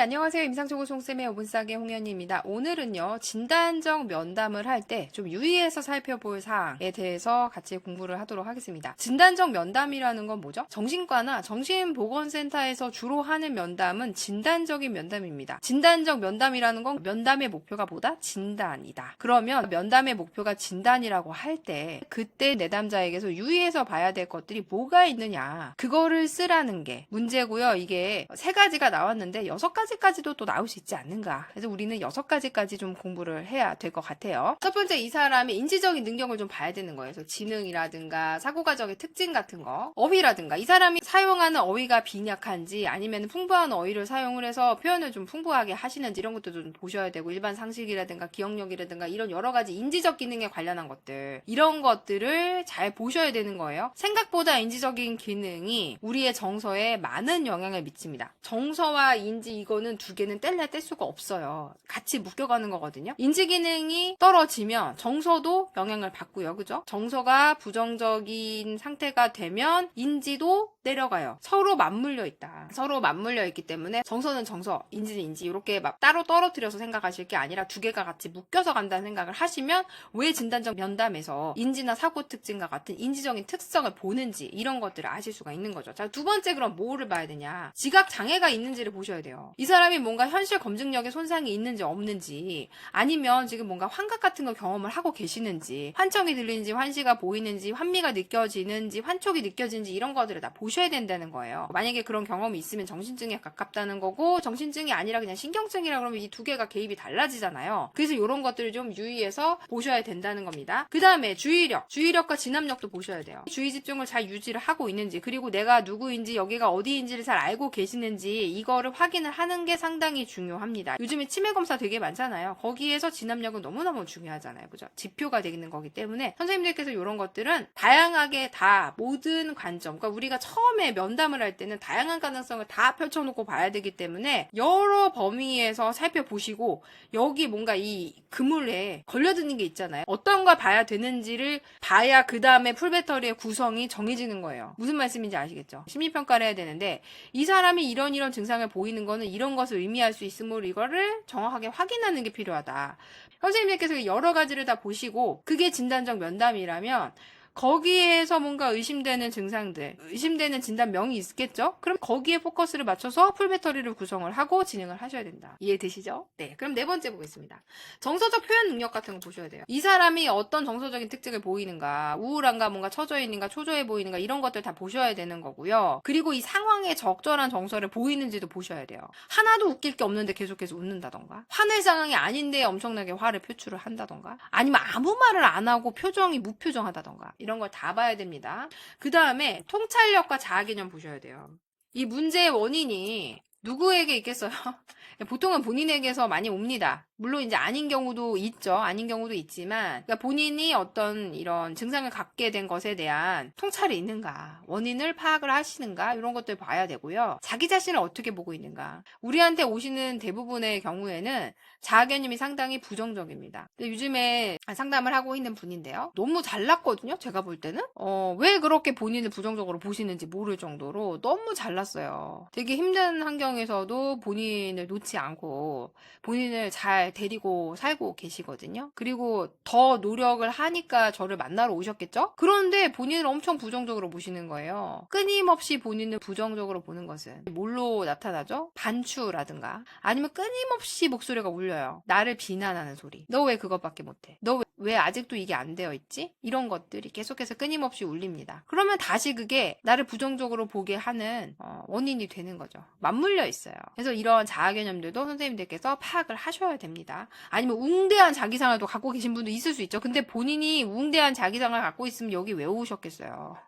안녕하세요. 임상초고 송쌤의 5분 싸게 홍현희입니다. 오늘은요, 진단적 면담을 할 때 좀 유의해서 살펴볼 사항에 대해서 같이 공부를 하도록 하겠습니다. 진단적 면담이라는 건 뭐죠? 정신과나 정신보건센터에서 주로 하는 면담은 진단적인 면담입니다. 진단적 면담이라는 건 면담의 목표가 뭐다? 진단이다. 그러면 면담의 목표가 진단이라고 할 때 그때 내담자에게서 유의해서 봐야 될 것들이 뭐가 있느냐. 그거를 쓰라는 게 문제고요. 이게 세 가지가 나왔는데 여섯 가지 까지도 또 나올 수 있지 않는가. 그래서 우리는 여섯 가지까지 좀 공부를 해야 될 것 같아요. 첫 번째 이 사람의 인지적인 능력을 좀 봐야 되는 거예요. 그래서 지능이라든가 사고과정의 특징 같은 거, 어휘라든가 이 사람이 사용하는 어휘가 빈약한지 아니면 풍부한 어휘를 사용을 해서 표현을 좀 풍부하게 하시는지 이런 것도 좀 보셔야 되고 일반 상식이라든가 기억력이라든가 이런 여러 가지 인지적 기능에 관련한 것들 이런 것들을 잘 보셔야 되는 거예요. 생각보다 인지적인 기능이 우리의 정서에 많은 영향을 미칩니다. 정서와 인지 이거 는두 개는 뗄래 뗄 수가 없어요. 같이 묶여가는 거거든요. 인지 기능이 떨어지면 정서도 영향을 받고요. 그죠? 정서가 부정적인 상태가 되면 인지도 내려가요. 서로 맞물려 있다. 서로 맞물려 있기 때문에 정서는 정서, 인지는 인지 이렇게 막 따로 떨어뜨려서 생각하실 게 아니라 두 개가 같이 묶여서 간다는 생각을 하시면 왜 진단적 면담에서 인지나 사고 특징과 같은 인지적인 특성을 보는지 이런 것들을 아실 수가 있는 거죠. 자, 두 번째 그럼 뭐를 봐야 되냐? 지각 장애가 있는지를 보셔야 돼요. 이 사람이 뭔가 현실 검증력에 손상이 있는지 없는지 아니면 지금 뭔가 환각 같은 거 경험을 하고 계시는지 환청이 들리는지 환시가 보이는지 환미가 느껴지는지 환촉이 느껴지는지 이런 것들을 다 보셔야 된다는 거예요. 만약에 그런 경험이 있으면 정신증에 가깝다는 거고 정신증이 아니라 그냥 신경증이라 그러면 이 두 개가 개입이 달라지잖아요. 그래서 이런 것들을 좀 유의해서 보셔야 된다는 겁니다. 그 다음에 주의력, 주의력과 진압력도 보셔야 돼요. 주의 집중을 잘 유지를 하고 있는지 그리고 내가 누구인지 여기가 어디인지를 잘 알고 계시는지 이거를 확인을 하는 게 상당히 중요합니다. 요즘에 치매 검사 되게 많잖아요. 거기에서 진압력은 너무너무 중요하잖아요. 그죠? 지표가 되는 거기 때문에 선생님들께서 이런 것들은 다양하게 다 모든 관점, 그러니까 우리가 처음에 면담을 할 때는 다양한 가능성을 다 펼쳐놓고 봐야 되기 때문에 여러 범위에서 살펴보시고 여기 뭔가 이 그물에 걸려드는 게 있잖아요. 어떤 걸 봐야 되는지를 봐야 그 다음에 풀배터리의 구성이 정해지는 거예요. 무슨 말씀인지 아시겠죠? 심리평가를 해야 되는데 이 사람이 이런 이런 증상을 보이는 거는 이런 것을 의미할 수 있으므로 이거를 정확하게 확인하는 게 필요하다. 선생님들께서 여러 가지를 다 보시고 그게 진단적 면담이라면 거기에서 뭔가 의심되는 증상들, 의심되는 진단명이 있겠죠? 그럼 거기에 포커스를 맞춰서 풀배터리를 구성을 하고 진행을 하셔야 된다. 이해되시죠? 네. 그럼 네 번째 보겠습니다. 정서적 표현 능력 같은 거 보셔야 돼요. 이 사람이 어떤 정서적인 특징을 보이는가, 우울한가, 뭔가 처져 있는가, 초조해 보이는가, 이런 것들 다 보셔야 되는 거고요. 그리고 이 상황에 적절한 정서를 보이는지도 보셔야 돼요. 하나도 웃길 게 없는데 계속해서 웃는다던가, 화낼 상황이 아닌데 엄청나게 화를 표출을 한다던가, 아니면 아무 말을 안 하고 표정이 무표정하다던가, 이런 걸 다 봐야 됩니다. 그 다음에 통찰력과 자아개념 보셔야 돼요. 이 문제의 원인이 누구에게 있겠어요? 보통은 본인에게서 많이 옵니다. 물론 이제 아닌 경우도 있죠. 아닌 경우도 있지만 그러니까 본인이 어떤 이런 증상을 갖게 된 것에 대한 통찰이 있는가, 원인을 파악을 하시는가 이런 것들 봐야 되고요. 자기 자신을 어떻게 보고 있는가. 우리한테 오시는 대부분의 경우에는 자아 개념이 상당히 부정적입니다. 요즘에 상담을 하고 있는 분인데요. 너무 잘났거든요. 제가 볼 때는 어, 왜 그렇게 본인을 부정적으로 보시는지 모를 정도로 너무 잘났어요. 되게 힘든 환경에서도 본인을 놓지 않고 본인을 잘 데리고 살고 계시거든요. 그리고 더 노력을 하니까 저를 만나러 오셨겠죠? 그런데 본인을 엄청 부정적으로 보시는 거예요. 끊임없이 본인을 부정적으로 보는 것은 뭘로 나타나죠? 반추라든가 아니면 끊임없이 목소리가 울려요. 나를 비난하는 소리. 너 왜 그것밖에 못해? 너 왜 아직도 이게 안 되어 있지? 이런 것들이 계속해서 끊임없이 울립니다. 그러면 다시 그게 나를 부정적으로 보게 하는 어, 원인이 되는 거죠. 맞물려 있어요. 그래서 이런 자아 개념들도 선생님들께서 파악을 하셔야 됩니다. 아니면 웅대한 자기상을 또 갖고 계신 분도 있을 수 있죠. 근데 본인이 웅대한 자기상을 갖고 있으면 여기 왜 오셨겠어요?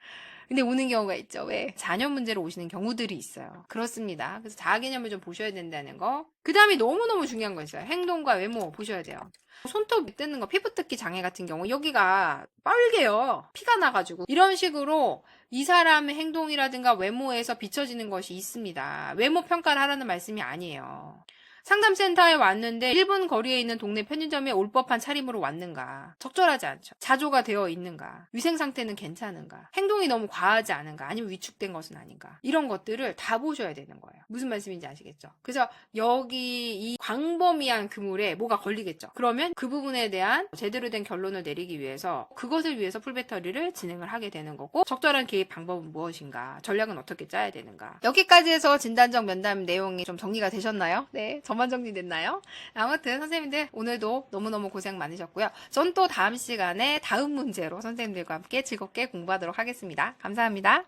근데 오는 경우가 있죠. 왜? 자녀 문제로 오시는 경우들이 있어요. 그렇습니다. 그래서 자아 개념을 좀 보셔야 된다는 거. 그 다음에 너무너무 중요한 거 있어요. 행동과 외모 보셔야 돼요. 손톱 뜯는 거, 피부 뜯기 장애 같은 경우 여기가 빨개요. 피가 나가지고 이런 식으로 이 사람의 행동이라든가 외모에서 비춰지는 것이 있습니다. 외모 평가를 하라는 말씀이 아니에요. 상담센터에 왔는데 1분 거리에 있는 동네 편의점에 올 법한 차림으로 왔는가? 적절하지 않죠. 자조가 되어 있는가? 위생 상태는 괜찮은가? 행동이 너무 과하지 않은가? 아니면 위축된 것은 아닌가? 이런 것들을 다 보셔야 되는 거예요. 무슨 말씀인지 아시겠죠? 그래서 여기 이 광범위한 그물에 뭐가 걸리겠죠. 그러면 그 부분에 대한 제대로 된 결론을 내리기 위해서 그것을 위해서 풀배터리를 진행을 하게 되는 거고 적절한 개입 방법은 무엇인가? 전략은 어떻게 짜야 되는가? 여기까지 해서 진단적 면담 내용이 좀 정리가 되셨나요? 네, 저만 정리됐나요? 아무튼 선생님들 오늘도 너무너무 고생 많으셨고요. 전 또 다음 시간에 다음 문제로 선생님들과 함께 즐겁게 공부하도록 하겠습니다. 감사합니다.